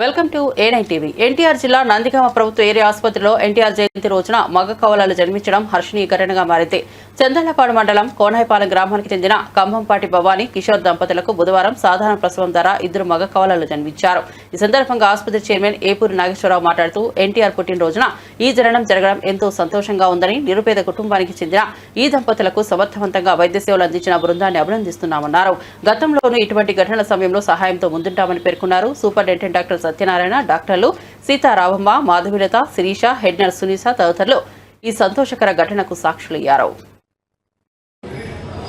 Welcome to ANI TV NTR జిల్లా నందిగామ ప్రభుత్వ area ఆసుపత్రిలో ఎన్టీఆర్ జయంతి రోజున మగ కవలాలు జన్మించడం హర్షణీయ ఘటనగా మారింది. చందలపాడు మండలం కోనాయిపాలెం గ్రామానికి చెందిన కంభంపాటి భవానీ కిషోర్ దంపతులకు బుధవారం సాధారణ ప్రసవం ద్వారా ఇద్దరు మగ కవలాలు జన్మించారు. ఈ సందర్భంగా ఆసుపత్రి చైర్మన్ ఏపూరి నాగేశ్వరరావు మాట్లాడుతూ ఎన్టీఆర్ పుట్టినరోజున ఈ జననం జరగడం ఎంతో సంతోషంగా ఉందని నిరుపేద కుటుంబానికి చెందిన ఈ దంపతులకు సమర్థవంతంగా వైద్య సేవలు అందించిన బృందాన్ని అభినందిస్తున్నామన్నారు. గతంలోనూ ఇటువంటి ఘటనల సమయంలో సహాయంతో ముందుంటామని పేర్కొన్నారు. సూపరింటెండెంట్ డాక్టర్ సత్యనారాయణ డాక్టర్లు సీతారామమ్మ మాధవిలత శిరీష హెడ్ నర్స్ సునీస తదితరులు ఈ సంతోషకర ఘటనకు సాక్షులయ్యారు.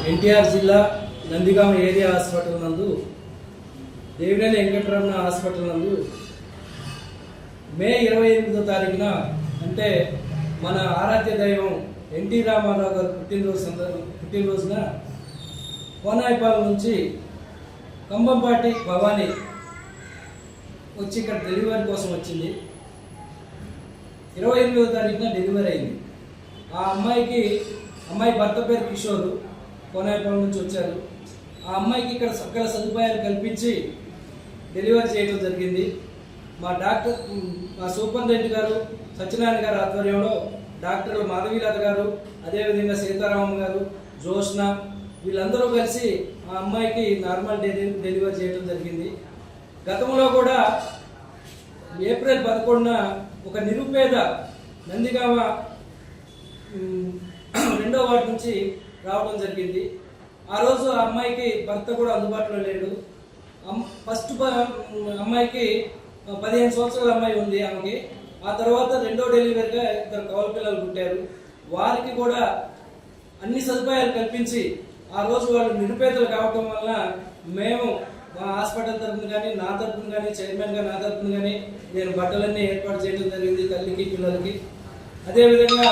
ఎన్టీఆర్ జిల్లా నందిగామ ఏరియా హాస్పిటల్ నందు దేవినేని వెంకటరమణ హాస్పిటల్ నందు మే ఇరవై ఎనిమిదో తారీఖున అంటే మన ఆరాధ్య దైవం ఎన్టీ రామారావు గారు పుట్టినరోజు సందర్భం పుట్టినరోజున కోనాయిపాలెం నుంచి కంబంపాటి భవానీ వచ్చి ఇక్కడ డెలివరీ కోసం వచ్చింది. ఇరవై ఎనిమిదో తారీఖున డెలివరీ అయింది. ఆ అమ్మాయికి అమ్మాయి భర్త పేరు కిషోర్ కోనాయపురం నుంచి వచ్చారు. ఆ అమ్మాయికి ఇక్కడ సకల సదుపాయాలు కల్పించి డెలివరీ చేయడం జరిగింది. మా డాక్టర్ మా సూపరింటెండెంట్ గారు సత్యనారాయణ గారి ఆధ్వర్యంలో డాక్టర్లు మాధవీలత గారు అదేవిధంగా సీతారామం గారు జోష్న వీళ్ళందరూ కలిసి ఆ అమ్మాయికి నార్మల్ డెలి డెలివరీ చేయడం జరిగింది. గతంలో కూడా ఏప్రిల్ పదకొండున ఒక నిరుపేద నందిగామ రెండో వార్డు నుంచి రావడం జరిగింది. ఆ రోజు ఆ అమ్మాయికి భర్త కూడా అందుబాటులో లేడు. అమ్- ఫస్ట్ అమ్మాయికి పదిహేను సంవత్సరాల అమ్మాయి ఉంది ఆమెకి. ఆ తర్వాత రెండో డెలివరీగా ఇద్దరు కవల పిల్లలు పుట్టారు. వారికి కూడా అన్ని సదుపాయాలు కల్పించి ఆ రోజు వాళ్ళు నిరుపేదలు కావటం వలన మేము మా హాస్పిటల్ తరఫున కానీ నా తరఫున కానీ చైర్మన్గా నా తరఫున కానీ నేను బట్టలన్నీ ఏర్పాటు చేయడం జరిగింది తల్లికి పిల్లలకి. అదేవిధంగా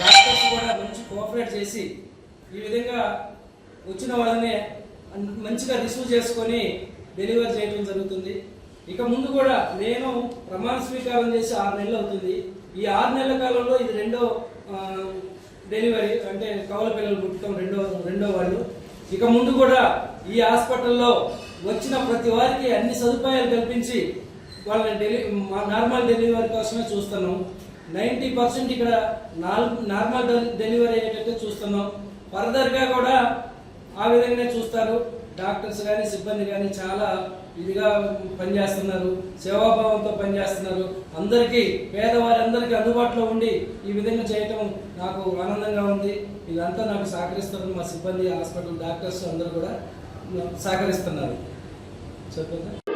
డాక్టర్స్ కూడా మంచి కోఆపరేట్ చేసి ఈ విధంగా వచ్చిన వాళ్ళని మంచిగా రిసీవ్ చేసుకొని డెలివరీ చేయడం జరుగుతుంది. ఇక ముందు కూడా నేను ప్రమాణ స్వీకారం చేసి ఆరు నెలలు అవుతుంది. ఈ ఆరు నెలల కాలంలో ఇది రెండో డెలివరీ అంటే కవల పిల్లలు పుట్టడం రెండో రెండో వాళ్ళు. ఇక ముందు కూడా ఈ హాస్పిటల్లో వచ్చిన ప్రతి వారికి అన్ని సదుపాయాలు కల్పించి వాళ్ళని డెలి మా- నార్మల్ డెలివరీ కోసమే చూస్తున్నాం. నైంటీ పర్సెంట్ ఇక్కడ నార్మల్ డెలివరీ అయ్యేటట్టు చూస్తున్నాం. ఫర్దర్గా కూడా ఆ విధంగానే చూస్తారు. డాక్టర్స్ కానీ సిబ్బంది కానీ చాలా ఇదిగా పనిచేస్తున్నారు. సేవాభావంతో పనిచేస్తున్నారు. అందరికీ పేదవారందరికీ అందుబాటులో ఉండి ఈ విధంగా చేయటం నాకు ఆనందంగా ఉంది. ఇదంతా నాకు సహకరిస్తున్నారు మా సిబ్బంది హాస్పిటల్ డాక్టర్స్ అందరూ కూడా సహకరిస్తున్నారు. 这个呢